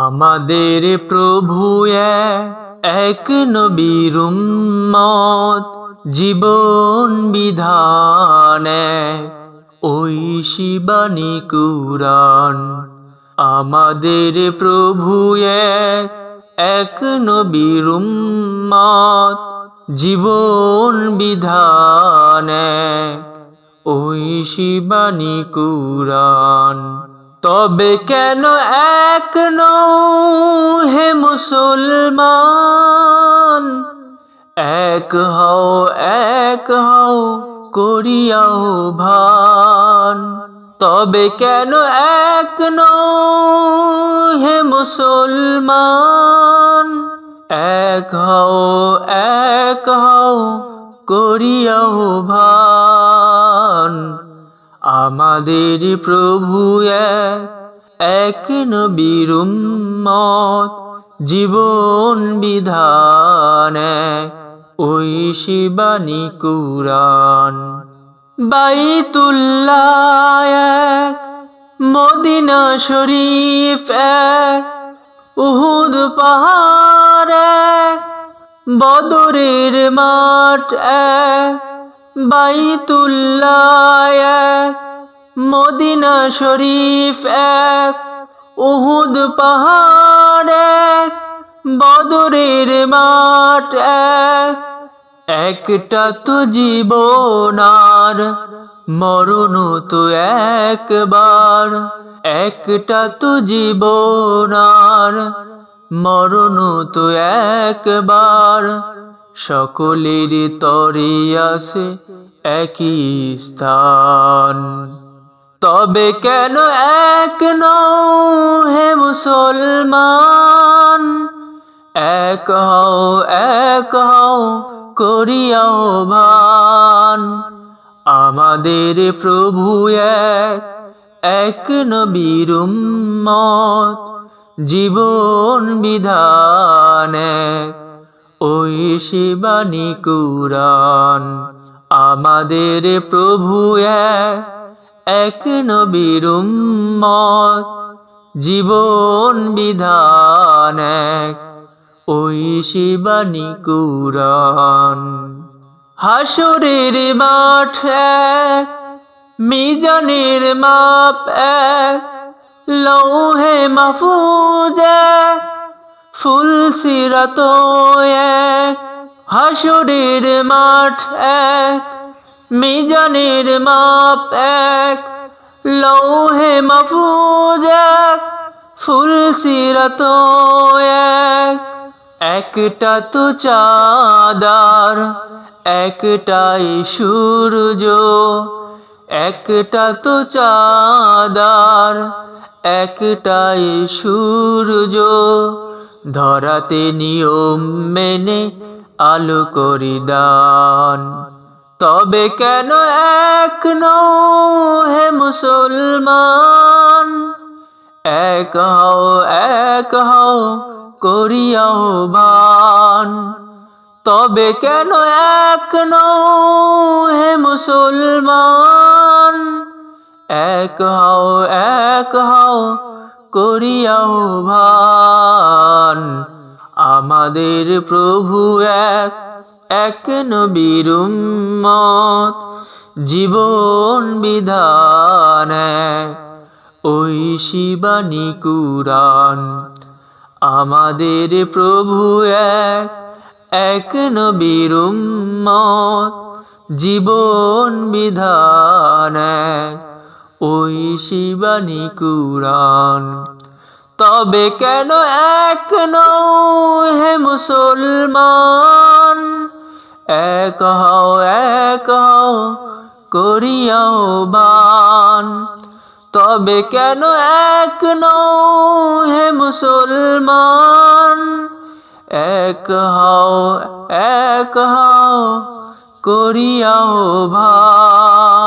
আমাদের প্রভু এক নবীর উম্মত, জীবন বিধান, ওই শিবানী কুরান আমাদের প্রভু এক নবীর উম্মত, জীবন বিধান, ওই শিবানী কুরান তবে কেন এক নও হে মুসলমান? এক হও এক হও, করিয়াও ভান। তবে কেন এক নও হে মুসলমান? এক হও এক হও, করিয়াও ভান। আমাদের প্রভু এক নবীর উম্মত, জীবন বিধান ওই শিবানী কুরান বাইতুল্লাহ এক, মদিনা শরীফ এক, উহুদ পাহাড় এক, বদরের মাঠ এক বাইতুল্লাহ এক মদিনা শরীফ এক, উহুদ পাহাড় এক, বদরের মাঠ এক। একটা তো জীবনার মরণ তো একবার। একটা তো জীবনার মরণ তো একবার। সকলের তরে আসে একই স্থান। তবে কেন এক নও হে মুসলমান? এক হও এক হও করিয়াও ভান। আমাদের প্রভু এক এক নবীর মত জীবন বিধান এক, ওই শিবানী কুরান আমাদের প্রভু এক নবীর উম্মত। জীবন বিধান এক, ওই শিবানী কুরান হাসরের মাঠ এক। মিজানের মাপ এক। লৌহে মাহফুজ এক। ফুল সিরাত এক, হাসরের মাঠ এক, মিজানের মাপ এক, লৌহে মাহফুজ এক, ফুল সিরাত এক। একটা তো চাঁদার, একটাই সূর্য, একটা তো চাঁদার, একটাই সূর্য। ধরাতে নিয়ম মেনে আলো করি দান। তবে কেন এক নও হে মুসলমান? এক হও এক হও করিয়াও বান। তবে কেন এক নও হে মুসলমান? এক হও এক হও করিয়াও ভান। আমাদের প্রভু এক এক নবীর উম্মত। জীবন বিধান ওই শিবানী কুরান আমাদের প্রভু এক এক নবীর উম্মত। জীবন বিধান এক, ওই শিবানী কুরান তবে কেন এক হে মুসলমান? এক হও এক হও করিয়াও বান। তবে কেন এক নও হে মুসলমান? এক হও এক হও করিয়াও ভান